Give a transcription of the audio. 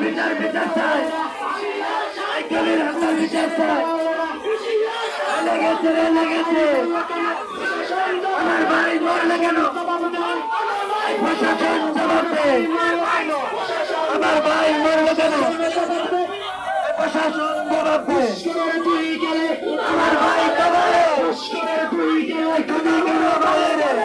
বিচার বিচার আমার ভাই মরলে কেন প্রশাসন জবাব আমার ভাই মরলে কেন প্রশাসন জবাব আমার ভাই তো বলে তুমি কেন বলে আমার ভাই বলে